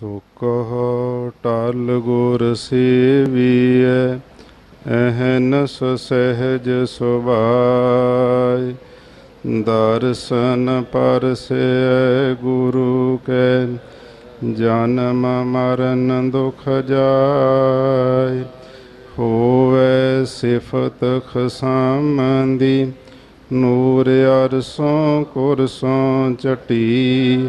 ਸੋ ਟਲ ਗੁਰ ਸੇਵੀਐ ਅਹਨਸ ਸਹਿਜ ਸੁਭਾਇ। ਦਰਸ਼ਨ ਪਰਸੈ ਗੁਰੂ ਕੈ, ਜਨਮ ਮਰਨ ਦੁਖ ਜਾਏ ਹੋਵੇ ਸਿਫਤ ਖਸਮੰਦੀ, ਨੂਰ ਅਰਸੋਂ ਕੁਰਸੋਂ ਚਟੀ।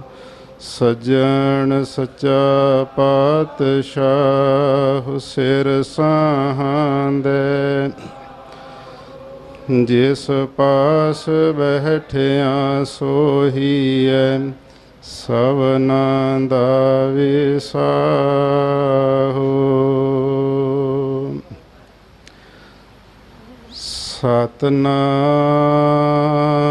ਸਜਣ ਸੱਚਾ ਪਾਤਸ਼ਾਹ ਸਿਰ ਸਾਹੰਦੇ। ਜਿਸ ਪਾਸ ਬੈਠਿਆ ਸੋਹੀਐ ਸਵਨਾ ਦਾ ਵਿਸਾਹੋ। ਸਤਨਾਮ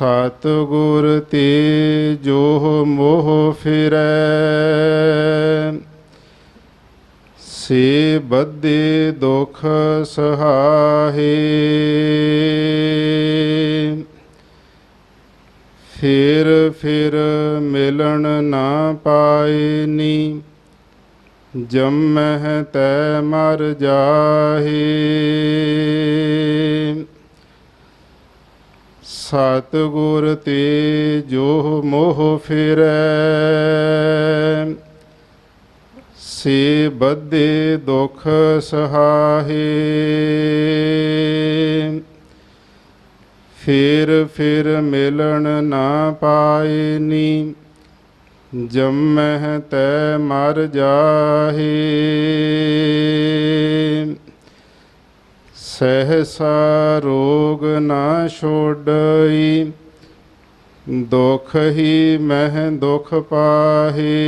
ਸਤਿਗੁਰ ਤੇ ਜੋ ਮੋਹ ਫਿਰੈ। ਸੇ ਬੱਧੇ ਦੁਖ ਸਹਾਏ ਫਿਰ ਫਿਰ ਮਿਲਣ ਨਾ ਪਾਏ ਨੀ, ਜੰਮਹਿ ਤੈ ਮਰ ਜਾਹੇ। ਸਤਿਗੁਰ ਤੇ ਜੋ ਮੋਹ ਫਿਰੈ। ਸੇ ਬੱਧੇ ਦੁਖ ਸਹਾਏ ਫਿਰ ਫਿਰ ਮਿਲਣ ਨਾ ਪਾਏ ਨੀ, ਜੰਮਹਿ ਤੈ ਮਰ ਜਾਹੇ। ਸਹਸਾ ਰੋਗ ਨਾ ਛੋੜਈ ਦੁਖ ਹੀ ਮਹਿ ਦੁਖ ਪਾਹੇ।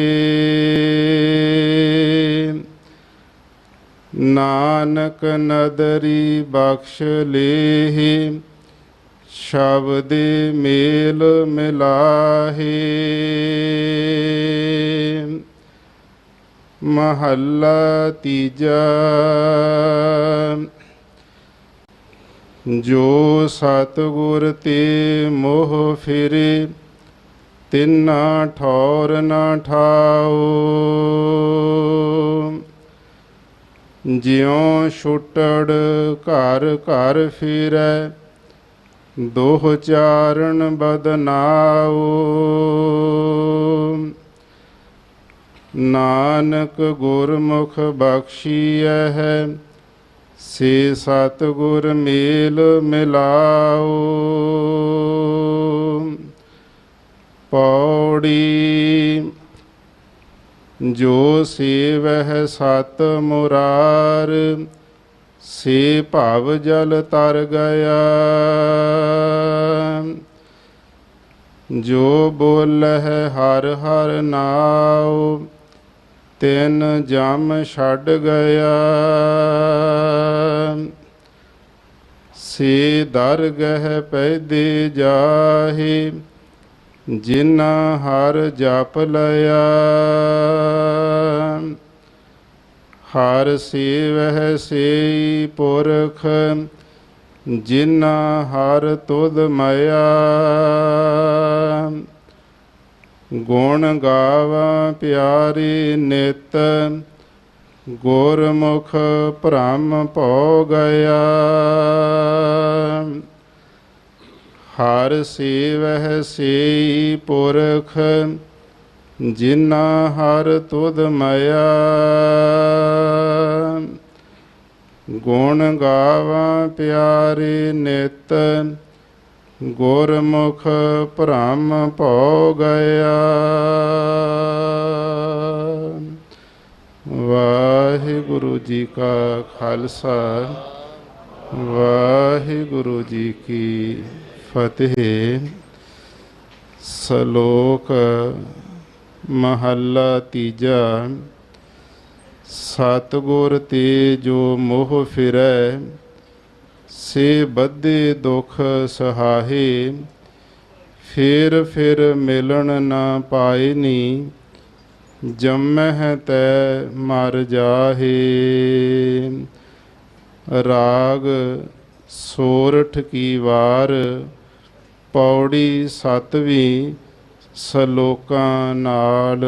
ਨਾਨਕ ਨਦਰੀ ਬਖਸ਼ ਲੇਹੀ, ਸ਼ਬਦ ਮੇਲ ਮਿਲਾਹੇ। ਮਹੱਲਾ ਤੀਜਾ ਜੋ ਸਤਿਗੁਰ ਤੇ ਮੋਹ ਫਿਰੇ, ਤਿਨਾ ਠੌਰ ਨਾ ਠਾਓ। ਜਿਉ ਛੁਟੜ ਘਰ ਘਰ ਫਿਰੈ, ਦੋਹ ਚਾਰਣ ਬਦਨਾਓ। ਨਾਨਕ ਗੁਰਮੁਖ ਬਖਸ਼ੀਐ ਹੈ ਸੇ ਸਤਿਗੁਰ ਮੇਲ ਮਿਲਾਓ। ਪੌੜੀ ਜੋ ਸੇਵਹਿ ਸਤ ਮੁਰਾਰ, ਸੇ ਭਵ ਜਲ ਤਰ ਗਿਆ। ਜੋ ਬੋਲਹਿ ਹਰ ਹਰ ਨਾਉ ਤਿੰਨ ਜਮ ਛੱਡ ਗਿਆ। ਸੇ ਦਰਗਹਿ ਪੈਦੇ ਜਾਹੇ ਜਿਨਾ ਹਰ ਜਪ ਲਿਆ। ਹਰ ਸੇਵਹਿ ਸੇਈ ਪੁਰਖ ਜਿਨਾ ਹਰ ਤੁਧ ਮਇਆ ਗੁਣ ਗਾਵਾਂ ਪਿਆਰੀ ਨਿਤ, ਗੁਰਮੁਖ ਭ੍ਰਮ ਭੋ ਗਿਆ ਹਰ ਸੇਵਹਿ ਸੇਈ ਪੁਰਖ ਜਿਨਾ ਹਰ ਤੁਧ ਮਇਆ। ਗੁਣ ਗਾਵਾਂ ਪਿਆਰੇ ਨਿਤ ਗੁਰਮੁਖ ਭ੍ਰਮ ਭਉ ਗਿਆ। ਵਾਹਿਗੁਰੂ ਜੀ ਕਾ ਖਾਲਸਾ, ਵਾਹਿਗੁਰੂ ਜੀ ਕੀ ਫਤਿਹ। ਸ਼ਲੋਕ ਮਹੱਲਾ ਤੀਜਾ, ਸਤਿਗੁਰ ਤੇ ਜੋ ਮੋਹ ਫਿਰੈ ਸੇ ਬੱਧੇ ਦੁਖ ਸਹਾਹੇ, ਫਿਰ ਫਿਰ ਮਿਲਣ ਨਾ ਪਾਇਨੀ ਜੰਮਹਿ ਤੈ ਮਰ ਜਾਹੇ। ਰਾਗ ਸੋਰਠ ਕੀ ਵਾਰ, ਪੌੜੀ ਸਤਵੀਂ ਸਲੋਕਾਂ ਨਾਲ।